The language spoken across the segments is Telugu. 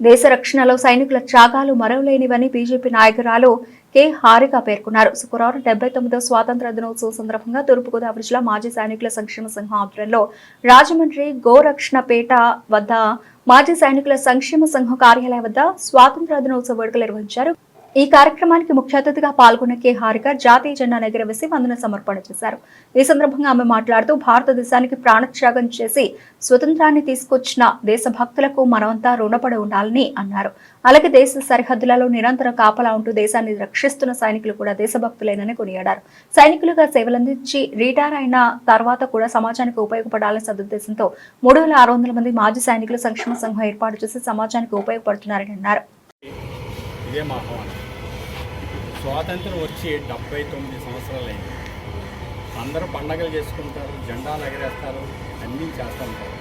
దేశ రక్షణలో సైనికుల త్యాగాలు మరవలేనివని బీజేపీ నాయకురాలు కె. హారిక పేర్కొన్నారు. శుక్రవారం డెబ్బై తొమ్మిదో స్వాతంత్ర దినోత్సవం సందర్భంగా తూర్పుగోదావరి జిల్లా మాజీ సైనికుల సంక్షేమ సంఘం ఆధ్వర్యంలో రాజమండ్రి గోరక్షణపేట వద్ద మాజీ సైనికుల సంక్షేమ సంఘం కార్యాలయం వద్ద స్వాతంత్ర దినోత్సవ వేడుకలు నిర్వహించారు. ఈ కార్యక్రమానికి ముఖ్య అతిథిగా పాల్గొన్న కె. హారిక జాతీయ జెండా ఎగరవేసి వందన సమర్పణ చేశారు. ఈ సందర్భంగా ఆమె మాట్లాడుతూ భారతదేశానికి ప్రాణత్యాగం చేసి స్వతంత్రాన్ని తీసుకొచ్చిన దేశభక్తులకు మనమంతా రుణపడి ఉండాలని అన్నారు. అలాగే దేశ సరిహద్దులలో నిరంతరం కాపలా ఉంటూ దేశాన్ని రక్షిస్తున్న సైనికులు కూడా దేశభక్తులేనని కొనియాడారు. సైనికులుగా సేవలందించి రిటైర్ అయిన తర్వాత కూడా సమాజానికి ఉపయోగపడాలని సదుద్దేశంతో మూడు వేల ఆరు వందల మంది మాజీ సైనికులు సంక్షేమ సంఘం ఏర్పాటు చేసి సమాజానికి ఉపయోగపడుతున్నారని అన్నారు. ఇదే మా ఆహ్వానం. స్వాతంత్రం వచ్చి డెబ్బై తొమ్మిది సంవత్సరాలైంది. అందరూ పండగలు చేసుకుంటారు జెండాలు ఎగరేస్తారు అన్నీ చేస్తూ ఉంటారు.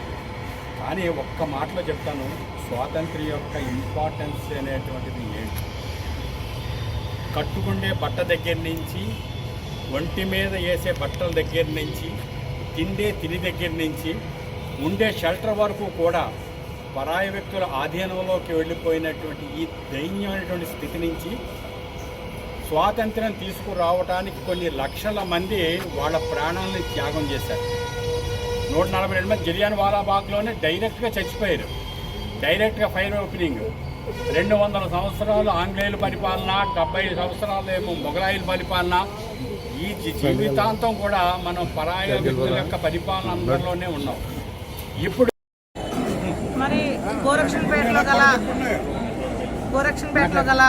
కానీ ఒక్క మాటలో చెప్తాను స్వాతంత్ర్యం యొక్క ఇంపార్టెన్స్ అనేటువంటిది ఏంటి? కట్టుకుండే బట్ట దగ్గర నుంచి ఒంటి మీద వేసే బట్టల దగ్గర నుంచి తిండే తిని దగ్గర నుంచి ఉండే షెల్టర్ వరకు కూడా పరాయ వ్యక్తుల ఆధీనంలోకి వెళ్ళిపోయినటువంటి ఈ దైన్యమైనటువంటి స్థితి నుంచి స్వాతంత్రం తీసుకురావడానికి కొన్ని లక్షల మంది వాళ్ళ ప్రాణాలను త్యాగం చేశారు. నూట నలభై రెండు మంది జలియాన్ వాలాబాగ్లోనే డైరెక్ట్గా చచ్చిపోయారు. డైరెక్ట్గా ఫైర్ ఓపెనింగ్. రెండు వందల సంవత్సరాలు ఆంగ్లేయుల పరిపాలన డెబ్బై సంవత్సరాలు ఏమో మొఘలాయుల పరిపాలన. ఈ జీవితాంతం కూడా మనం పరాయ వ్యక్తుల యొక్క పరిపాలన అందరిలోనే ఉన్నాం. ఇప్పుడు మరి గోరక్షన్పేటలో గల గోరక్షన్పేటలో గల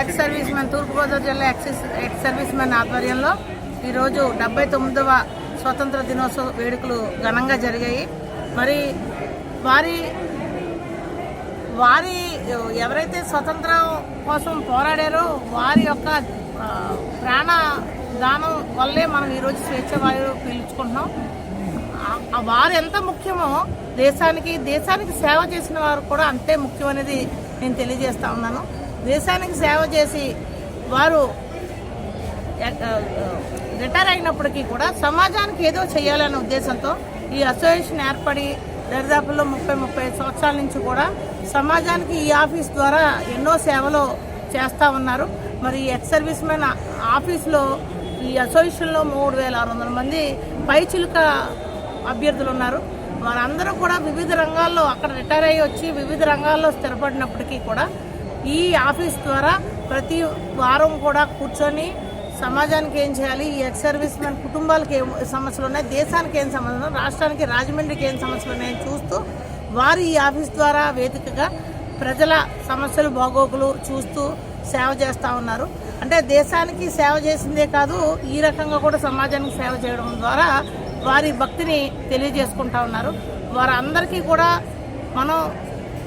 ఎక్స్ సర్వీస్ మ్యాన్ తూర్పుగోదావరి జిల్లా ఎక్స్ ఎక్స్ సర్వీస్ మ్యాన్ ఆధ్వర్యంలో ఈరోజు డెబ్బై తొమ్మిదవ స్వతంత్ర దినోత్సవ వేడుకలు ఘనంగా జరిగాయి. మరి వారి వారి ఎవరైతే స్వతంత్రం కోసం పోరాడారో వారి యొక్క ప్రాణ దానం వల్లే మనం ఈరోజు స్వేచ్ఛ వాయువు పీల్చుకుంటున్నాం. వారు ఎంత ముఖ్యమో దేశానికి దేశానికి సేవ చేసిన వారు కూడా అంతే ముఖ్యం అనేది నేను తెలియజేస్తా ఉన్నాను. దేశానికి సేవ చేసి వారు రిటైర్ అయినప్పటికీ కూడా సమాజానికి ఏదో చేయాలనే ఉద్దేశంతో ఈ అసోసియేషన్ ఏర్పడి దరిదాపుల్లో ముప్పై ముప్పై సంవత్సరాల నుంచి కూడా సమాజానికి ఈ ఆఫీస్ ద్వారా ఎన్నో సేవలు చేస్తూ ఉన్నారు. మరి ఎక్స్ సర్వీస్ మెన్ ఆఫీస్లో ఈ అసోసియేషన్లో మూడు వేల ఆరు వందల మంది పైచిలుక అభ్యర్థులు ఉన్నారు. వారందరూ కూడా వివిధ రంగాల్లో అక్కడ రిటైర్ అయ్యి వచ్చి వివిధ రంగాల్లో స్థిరపడినప్పటికీ కూడా ఈ ఆఫీస్ ద్వారా ప్రతి వారం కూడా కూర్చొని సమాజానికి ఏం చేయాలి? ఈ ఎక్స్ సర్వీస్ మెన్ కుటుంబాలకు ఏం సమస్యలు ఉన్నాయి? దేశానికి ఏం సమస్యలు ఉన్నాయి? రాష్ట్రానికి రాజమండ్రికి ఏం సమస్యలు ఉన్నాయని చూస్తూ వారు ఈ ఆఫీస్ ద్వారా వేదికగా ప్రజల సమస్యలు బాగోగులు చూస్తూ సేవ చేస్తూ ఉన్నారు. అంటే దేశానికి సేవ చేసిందే కాదు ఈ రకంగా కూడా సమాజానికి సేవ చేయడం ద్వారా వారి భక్తిని తెలియజేసుకుంటా ఉన్నారు. వారందరికీ కూడా మనం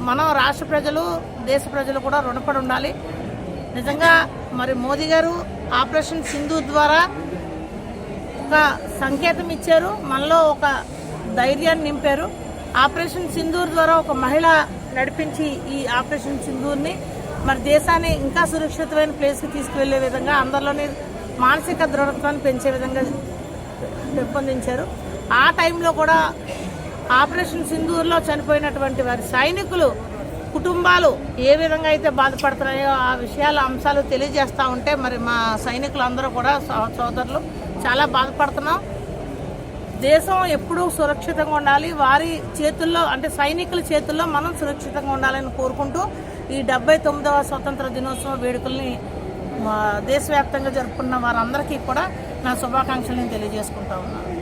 మనం రాష్ట్ర ప్రజలు దేశ ప్రజలు కూడా రుణపడి ఉండాలి. నిజంగా మరి మోదీ గారు ఆపరేషన్ సింధు ద్వారా ఒక సంకేతం ఇచ్చారు. మనలో ఒక ధైర్యాన్ని నింపారు. ఆపరేషన్ సింధూర్ ద్వారా ఒక మహిళ నడిపించి ఈ ఆపరేషన్ సింధూర్ని మరి దేశాన్ని ఇంకా సురక్షితమైన ప్లేస్కి తీసుకువెళ్ళే విధంగా అందరిలోని మానసిక దృఢత్వాన్ని పెంచే విధంగా పెంపొందించారు. ఆ టైంలో కూడా ఆపరేషన్ సింధూర్లో చనిపోయినటువంటి వారి సైనికులు కుటుంబాలు ఏ విధంగా అయితే బాధపడుతున్నాయో ఆ విషయాల అంశాలు తెలియజేస్తూ ఉంటే మరి మా సైనికులు అందరూ కూడా సోదరులు చాలా బాధపడుతున్నాం. దేశం ఎప్పుడూ సురక్షితంగా ఉండాలి. వారి చేతుల్లో అంటే సైనికుల చేతుల్లో మనం సురక్షితంగా ఉండాలని కోరుకుంటూ ఈ డెబ్బై తొమ్మిదవ స్వతంత్ర దినోత్సవ వేడుకల్ని దేశవ్యాప్తంగా జరుపుకున్న వారందరికీ కూడా నా శుభాకాంక్షలు నేను తెలియజేసుకుంటా ఉన్నాను.